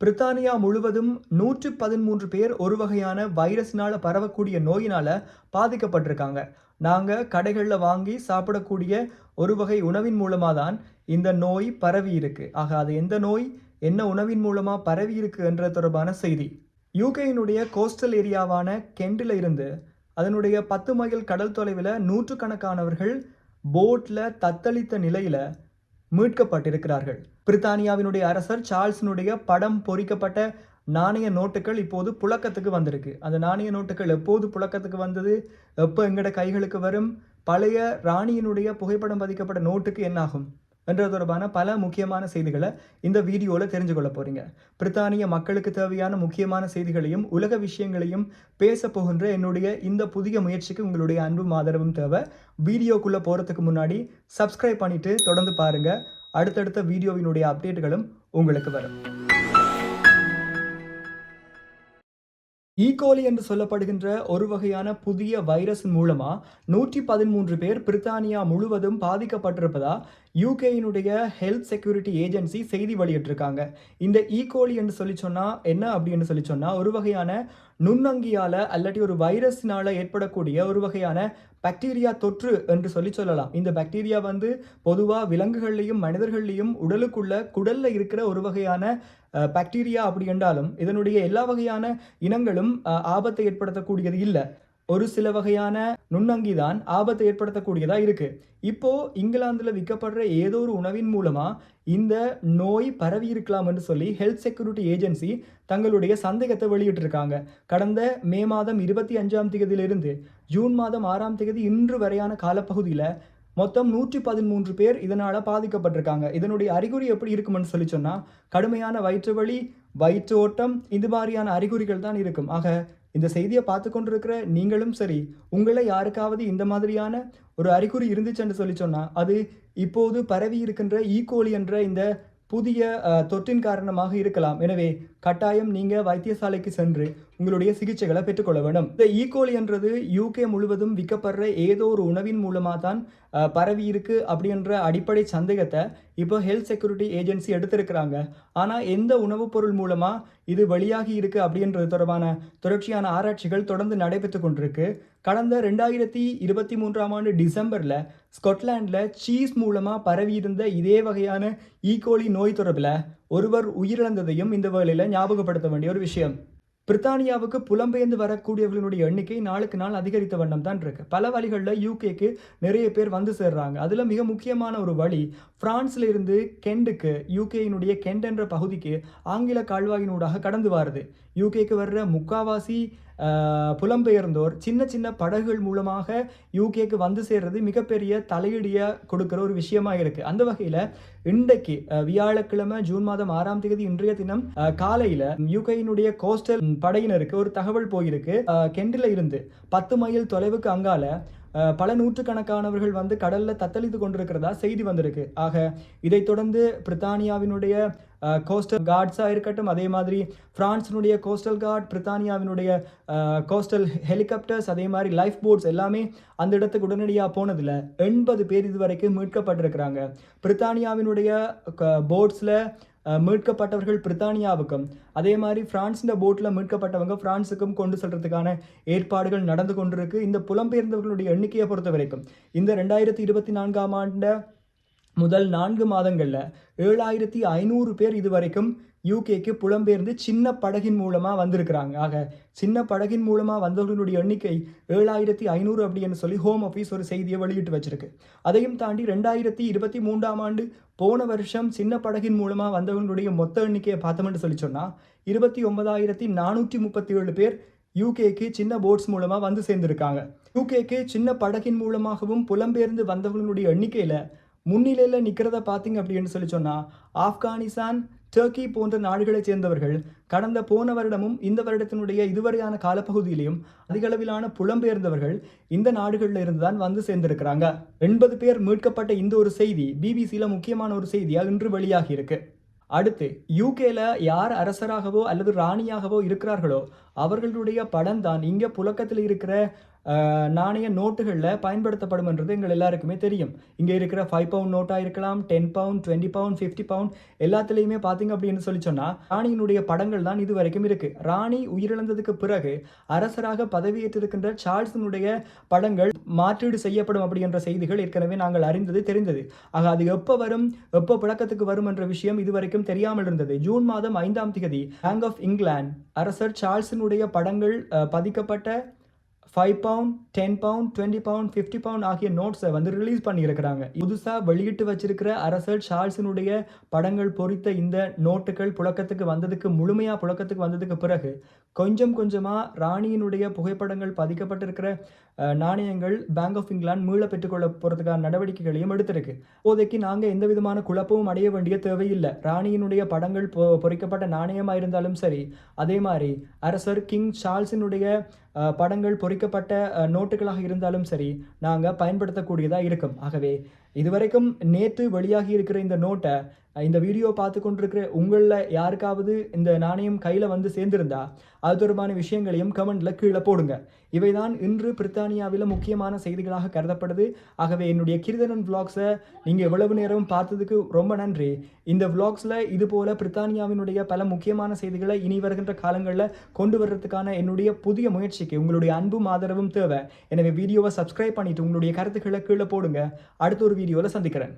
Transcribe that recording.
பிரித்தானியா முழுவதும் நூற்று பதிமூன்று பேர் ஒரு வகையான வைரஸ்னால பரவக்கூடிய நோயினால பாதிக்கப்பட்டிருக்காங்க. நாங்கள் கடைகளில் வாங்கி சாப்பிடக்கூடிய ஒரு வகை உணவின் மூலமாக தான் இந்த நோய் பரவி இருக்கு. ஆக அது எந்த நோய்? என்ன உணவின் மூலமாக பரவி இருக்கு என்ற தொடர்பான செய்தி. யூகேயினுடைய கோஸ்டல் ஏரியாவான கெண்டில் இருந்து அதனுடைய பத்து மைல் கடல் தொலைவில் நூற்றுக்கணக்கானவர்கள் போட்டில் தத்தளித்த நிலையில் மீட்கப்பட்டிருக்கிறார்கள். பிரித்தானியாவினுடைய அரசர் சார்ல்ஸினுடைய படம் பொறிக்கப்பட்ட நாணய நோட்டுகள் இப்போது புழக்கத்துக்கு வந்திருக்கு. அந்த நாணய நோட்டுகள் எப்போது புழக்கத்துக்கு வந்தது? எப்போ எங்கட கைகளுக்கு வரும்? பழைய ராணியினுடைய புகைப்படம் பதிக்கப்பட்ட நோட்டுக்கு என்னாகும்? என்றது தொடர்பான பல முக்கியமான செய்திகளை இந்த வீடியோவில் தெரிஞ்சு கொள்ள போறீங்க. பிரித்தானிய மக்களுக்கு தேவையான முக்கியமான செய்திகளையும் உலக விஷயங்களையும் பேச போகின்ற என்னுடைய இந்த புதிய முயற்சிக்கு உங்களுடைய அன்பும் ஆதரவும் தேவை. வீடியோக்குள்ளே போகிறதுக்கு முன்னாடி சப்ஸ்கிரைப் பண்ணிட்டு தொடர்ந்து பாருங்க. அடுத்தடுத்த வீடியோவினுடைய அப்டேட்டுகளும் உங்களுக்கு வரும். E. ஈகோலி என்று சொல்லப்படுகின்ற ஒரு வகையான புதிய வைரஸ் மூலமா நூற்றி பதிமூன்று பேர் பிரித்தானியா முழுவதும் பாதிக்கப்பட்டிருப்பதா யூகேயினுடைய ஹெல்த் செக்யூரிட்டி ஏஜென்சி செய்தி வெளியிட்டிருக்காங்க. இந்த e. ஈகோலி என்று சொல்லி சொன்னால் என்ன அப்படின்னு சொல்லி சொன்னால் ஒரு வகையான நுண்ணங்கியால் அல்லாட்டி ஒரு வைரஸினால் ஏற்படக்கூடிய ஒரு வகையான பாக்டீரியா தொற்று என்று சொல்லி சொல்லலாம். இந்த பாக்டீரியா வந்து பொதுவாக விலங்குகள்லையும் மனிதர்கள்லையும் உடலுக்குள்ள குடலில் இருக்கிற ஒரு வகையான பாக்டீரியா அப்படி என்றாலும் இதனுடைய எல்லா வகையான இனங்களும் ஆபத்தை ஏற்படுத்தக்கூடியது இல்லை. ஒரு சில வகையான நுண்ணங்கி தான் ஆபத்தை ஏற்படுத்தக்கூடியதாக இருக்குது இப்போ இங்கிலாந்தில் விற்கப்படுற ஏதோ ஒரு உணவின் மூலமாக இந்த நோய் பரவி இருக்கலாம் என்று சொல்லி ஹெல்த் செக்யூரிட்டி ஏஜென்சி தங்களுடைய சந்தேகத்தை வெளியிட்டிருக்காங்க. கடந்த மே மாதம் இருபத்தி அஞ்சாம் தேதியிலிருந்து ஜூன் மாதம் ஆறாம் தேதி இன்று வரையான காலப்பகுதியில் மொத்தம் நூற்றி பதிமூன்று பேர் இதனால் பாதிக்கப்பட்டிருக்காங்க. இதனுடைய அறிகுறி எப்படி இருக்கும்னு சொல்லி சொன்னால் கடுமையான வயிற்று வலி வயிற்று ஓட்டம் இது மாதிரியான அறிகுறிகள் தான் இருக்கும். ஆக இந்த செய்தியை பார்த்து கொண்டிருக்கிற நீங்களும் சரி உங்களை யாருக்காவது இந்த மாதிரியான ஒரு அறிகுறி இருந்துச்சுன்னு சொல்லி சொன்னால் அது இப்போது பரவி இருக்கின்ற e ஈகோலி என்ற இந்த புதிய தொற்றின் காரணமாக இருக்கலாம். எனவே கட்டாயம் நீங்கள் வைத்தியசாலைக்கு சென்று உங்களுடைய சிகிச்சைகளை பெற்றுக்கொள்ள வேண்டும். இந்த e. ஈகோலி என்றது யூகே முழுவதும் விற்கப்படுற ஏதோ ஒரு உணவின் மூலமாக தான் பரவி இருக்கு அப்படின்ற அடிப்படை சந்தேகத்தை இப்போ ஹெல்த் செக்யூரிட்டி ஏஜென்சி எடுத்திருக்கிறாங்க. ஆனால் எந்த உணவுப் பொருள் மூலமாக இது வெளியாகி இருக்கு அப்படின்றது தொடர்பான தொடர்ச்சியான ஆராய்ச்சிகள் தொடர்ந்து நடைபெற்று கொண்டிருக்கு. கடந்த ரெண்டாயிரத்தி இருபத்தி மூன்றாம் ஆண்டு டிசம்பரில் ஸ்கொட்லாண்டில் சீஸ் மூலமாக பரவியிருந்த இதே வகையான e. ஈகோலி நோய் தொடர்பில் ஒருவர் உயிரிழந்ததையும் இந்த வேளையில் ஞாபகப்படுத்த வேண்டிய ஒரு விஷயம். பிரித்தானியாவுக்கு புலம்பெயர்ந்து வரக்கூடியவர்களுடைய எண்ணிக்கை நாளுக்கு நாள் அதிகரித்த வண்ணம் தான் இருக்கு. பல வழிகளில் யூகேக்கு நிறைய பேர் வந்து சேர்றாங்க. அதில் மிக முக்கியமான ஒரு வழி பிரான்ஸ்ல இருந்து கெண்டுக்கு யூகேயினுடைய கெண்ட் என்ற பகுதிக்கு ஆங்கில கால்வாயினூடாக கடந்து வருது. யூகேக்கு வர்ற முக்காவாசி புலம்பெயர்ந்தோர் சின்ன சின்ன படகுகள் மூலமாக யூகேக்கு வந்து சேர்றது மிகப்பெரிய தலையீடிய கொடுக்குற ஒரு விஷயமா இருக்குது அந்த வகையில் இன்றைக்கு வியாழக்கிழமை ஜூன் மாதம் ஆறாம் தேதி இன்றைய தினம் காலையில் யூகேயினுடைய கோஸ்டல் படையினருக்கு ஒரு தகவல் போயிருக்கு. கெண்டில் இருந்து பத்து மைல் தொலைவுக்கு அங்கால பல நூற்றுக்கணக்கானவர்கள் வந்து கடலில் தத்தளித்து கொண்டிருக்கிறதா செய்தி வந்திருக்கு. ஆக இதைத் தொடர்ந்து பிரித்தானியாவினுடைய கோஸ்டல் கார்ட்ஸாக இருக்கட்டும் அதே மாதிரி ஃப்ரான்ஸினுடைய கோஸ்டல் கார்ட் பிரித்தானியாவினுடைய கோஸ்டல் ஹெலிகாப்டர்ஸ் அதே மாதிரி லைஃப் போட்ஸ் எல்லாமே அந்த இடத்துக்கு உடனடியாக போனதில் எண்பது பேர் இதுவரைக்கும் மீட்கப்பட்டிருக்கிறாங்க. பிரித்தானியாவினுடைய போட்ஸில் மீட்கப்பட்டவர்கள் பிரித்தானியாவுக்கும் அதே மாதிரி பிரான்ஸின் போட்டில் மீட்கப்பட்டவங்க ஃப்ரான்ஸுக்கும் கொண்டு செல்றதுக்கான ஏற்பாடுகள் நடந்து கொண்டிருக்கு. இந்த புலம்பெயர்ந்தவர்களுடைய எண்ணிக்கையை பொறுத்த வரைக்கும் இந்த ரெண்டாயிரத்தி இருபத்தி நான்காம் ஆண்டு முதல் நான்கு மாதங்களில் ஏழாயிரத்தி ஐநூறு பேர் இதுவரைக்கும் யூகேக்கு புலம்பெயர்ந்து சின்ன படகின் மூலமாக வந்திருக்கிறாங்க. ஆக சின்ன படகின் மூலமாக வந்தவர்களுடைய எண்ணிக்கை ஏழாயிரத்தி ஐநூறு அப்படின்னு சொல்லி ஹோம் ஆஃபீஸ் ஒரு செய்தியை வெளியிட்டு வச்சிருக்கு. அதையும் தாண்டி ரெண்டாயிரத்தி இருபத்தி மூன்றாம் ஆண்டு போன வருஷம் சின்ன படகின் மூலமாக வந்தவர்களுடைய மொத்த எண்ணிக்கையை பார்த்தோம்னு சொல்லி சொன்னால் இருபத்தி ஒன்பதாயிரத்தி நானூற்றி முப்பத்தி ஏழு பேர் யூகேக்கு சின்ன போட்ஸ் மூலமாக வந்து சேர்ந்திருக்காங்க. யூகேக்கு சின்ன படகின் மூலமாகவும் புலம்பெயர்ந்து வந்தவர்களுடைய எண்ணிக்கையில் முன்னிலையில் நிற்கிறத பார்த்தீங்க அப்படின்னு சொல்லி சொன்னால் ஆப்கானிஸ்தான் டர்க்கி போன்ற நாடுகளைச் சேர்ந்தவர்கள் கடந்த போன வருடமும் இந்த வருடத்தினுடைய இதுவரையான காலப்பகுதியிலையும் அதிகளவிலான புலம்பெயர்ந்தவர்கள் இந்த நாடுகளில் இருந்து தான் வந்து சேர்ந்திருக்கிறாங்க. எண்பது பேர் மீட்கப்பட்ட இந்த ஒரு செய்தி பிபிசியில் முக்கியமான ஒரு செய்தியாக இன்று வெளியாகி இருக்கு. அடுத்து யூகேல யார் அரசராகவோ அல்லது ராணியாகவோ இருக்கிறார்களோ அவர்களுடைய படம் தான் இங்கே புழக்கத்தில் இருக்கிற நாணய நோட்டுகளில் பயன்படுத்தப்படும் என்றது எங்கள் எல்லாருக்குமே தெரியும். இங்கே இருக்கிற ஃபைவ் பவுண்ட் நோட்டாக இருக்கலாம் ten pound twenty pound fifty pound எல்லாத்துலேயுமே பார்த்தீங்க அப்படின்னு சொல்லி சொன்னால் ராணியினுடைய படங்கள் தான் இது வரைக்கும் இருக்குது ராணி உயிரிழந்ததுக்கு பிறகு அரசராக பதவியேற்றிருக்கின்ற சார்ல்ஸினுடைய படங்கள் மாற்றீடு செய்யப்படும் அப்படி என்ற செய்திகள் ஏற்கனவே நாங்கள் அறிந்தது தெரிந்தது. ஆக அது எப்போ வரும் எப்போ புழக்கத்துக்கு வரும் என்ற விஷயம் இதுவரைக்கும் தெரியாமல் இருந்தது. ஜூன் மாதம் ஐந்தாம் தேதி பேங்க் ஆஃப் இங்கிலாந்து அரசர் சார்ல்ஸினுடைய படங்கள் பதிக்கப்பட்ட five pound ten pound twenty pound fifty pound ஆகிய நோட்ஸை வந்து ரிலீஸ் பண்ணியிருக்கிறாங்க. புதுசாக வெளியிட்டு வச்சிருக்கிற அரசர் சார்ல்ஸினுடைய படங்கள் பொறித்த இந்த நோட்டுகள் புழக்கத்துக்கு வந்ததுக்கு முழுமையாக புழக்கத்துக்கு வந்ததுக்கு பிறகு கொஞ்சம் கொஞ்சமாக ராணியினுடைய புகைப்படங்கள் பதிக்கப்பட்டிருக்கிற நாணயங்கள் பேங்க் ஆஃப் இங்கிலாந்து மீள பெற்றுக்கொள்ள போகிறதுக்கான நடவடிக்கைகளையும் எடுத்திருக்கு. இப்போதைக்கு நாங்கள் எந்த விதமான குழப்பமும் அடைய வேண்டிய தேவையில்லை. ராணியினுடைய படங்கள் பொ பொறிக்கப்பட்ட நாணயமாக இருந்தாலும் சரி அதே மாதிரி அரசர் கிங் சார்ல்ஸினுடைய படங்கள் பொறிக்கப்பட்ட நோட்டுகளாக இருந்தாலும் சரி நாங்கள் பயன்படுத்தக்கூடியதாக இருக்கும். ஆகவே இதுவரைக்கும் நேற்று வெளியாகி இருக்கிற இந்த நோட்டை இந்த வீடியோ பார்த்து கொண்டிருக்கிற உங்களில் யாருக்காவது இந்த நாணயம் கையில் வந்து சேர்ந்திருந்தா அது தொடர்பான விஷயங்களையும் கமெண்டில் கீழே போடுங்க. இவைதான் இன்று பிரித்தானியாவில் முக்கியமான செய்திகளாக கருதப்படுது. ஆகவே என்னுடைய கிருதனன் விளாக்ஸை நீங்கள் எவ்வளவு நேரம் பார்த்ததுக்கு ரொம்ப நன்றி. இந்த விளாக்ஸில் இது போல பிரித்தானியாவினுடைய பல முக்கியமான செய்திகளை இனி வருகின்ற காலங்களில் கொண்டு வர்றதுக்கான என்னுடைய புதிய முயற்சிக்கு உங்களுடைய அன்பும் ஆதரவும் தேவை. எனவே வீடியோவை சப்ஸ்கிரைப் பண்ணிவிட்டு உங்களுடைய கருத்துக்களை கீழே போடுங்க. அடுத்த ஒரு வீடியோவில் சந்திக்கிறேன்.